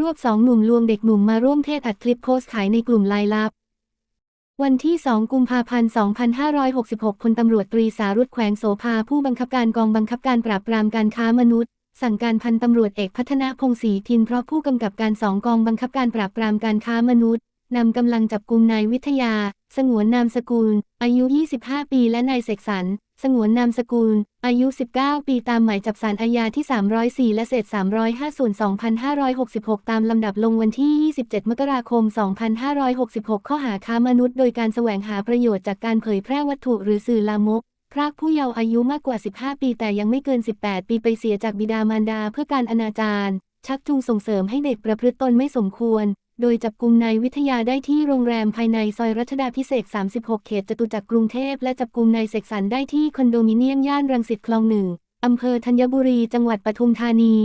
รวบสองหนุ่มลวงเด็กหนุ่มมาร่วมเทศอัดคลิปโพสต์ขายในกลุ่มไลน์ลับ วันที่ 2 กุมภาพันธ์ 2566 พลตำรวจตรีสารุตแขวงโสภา ผู้บังคับการกองบังคับการปราบปรามการค้ามนุษย์ สั่งการพันตำรวจเอกพัฒนาพงศรีทินเพราะผู้กำกับการสองกองบังคับการปราบปรามการค้ามนุษย์ นำกำลังจับกุมนายวิทยา สงวนนามสกุล อายุ 25 ปี และนายเสกสรร สงวนนามสกุล อายุ 19 ปีตามหมายจับสารอาญาที่ 304 และเศษ 305ส่วน2566 ตามลำดับลงวันที่ 27 มกราคม 2566 ข้อหาค้ามนุษย์ โดยการแสวงหาประโยชน์จากการเผยแพร่วัตถุหรือสื่อลามกพรากผู้เยาว์อายุมากกว่า 15 ปีแต่ยังไม่เกิน 18 ปีไปเสียจากบิดามารดาเพื่อการอนาจารชักจูงส่งเสริมให้เด็กประพฤติตนไม่สมควร โดยจับกลุ่มนายวิทยาได้ที่โรงแรมภายในซอยรัชดาพิเศษ 36 เขตจตุจักรกรุงเทพ และจับกลุ่มนายเสกสรรได้ที่คอนโดมิเนียมย่านรังสิตคลองหนึ่งอำเภอธัญบุรี จังหวัดปทุมธานี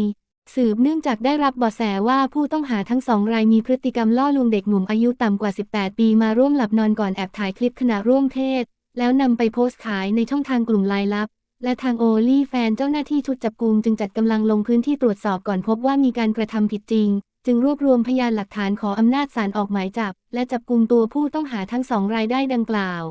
สืบเนื่องจากได้รับเบาะแสว่าผู้ต้องหาทั้งสองรายมีพฤติกรรมล่อลวงเด็กหนุ่มอายุต่ำกว่า 18 ปีมาร่วมหลับนอนก่อนแอบถ่ายคลิปขณะร่วมเพศ แล้วนำไปโพสต์ขายในช่องทางกลุ่มไลน์ลับและทางโอลี่แฟนเจ้าหน้าที่ชุดจับกลุมจึงจัดกำลังลงพื้นที่ตรวจสอบก่อนพบว่ามีการกระทำผิดจริง จึงรวบรวมพยานหลักฐานขออำนาจศาลออกหมายจับ และจับกลุ่มตัวผู้ต้องหาทั้งสองรายได้ดังกล่าว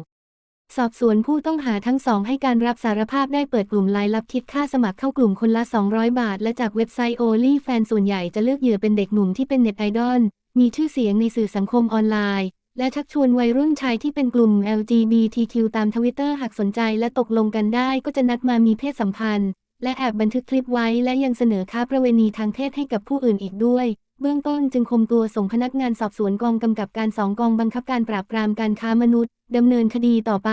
สอบสวนผู้ต้องหาทั้งสองให้การรับสารภาพได้เปิดกลุ่มไลน์ลับคิดค่าสมัครเข้ากลุ่มคนละ 200 บาท และจากเว็บไซต์ Only Fan ส่วนใหญ่จะเลือกเหยื่อเป็นเด็กหนุ่มที่เป็นเน็ตไอดอลมีชื่อเสียงในสื่อสังคมออนไลน์ และชักชวนวัยรุ่นชายที่เป็นกลุ่ม LGBTQ ตามทวิตเตอร์หากสนใจและตกลงกันได้ก็จะนัดมามีเพศสัมพันธ์ และแอบบันทึกคลิปไว้และยังเสนอค้าประเวณีทางเพศให้กับผู้อื่นอีกด้วย เบื้องต้นจึงคุมตัวส่งพนักงานสอบสวนกองกำกับการสองกองบังคับการปราบปรามการค้ามนุษย์ดำเนินคดีต่อไป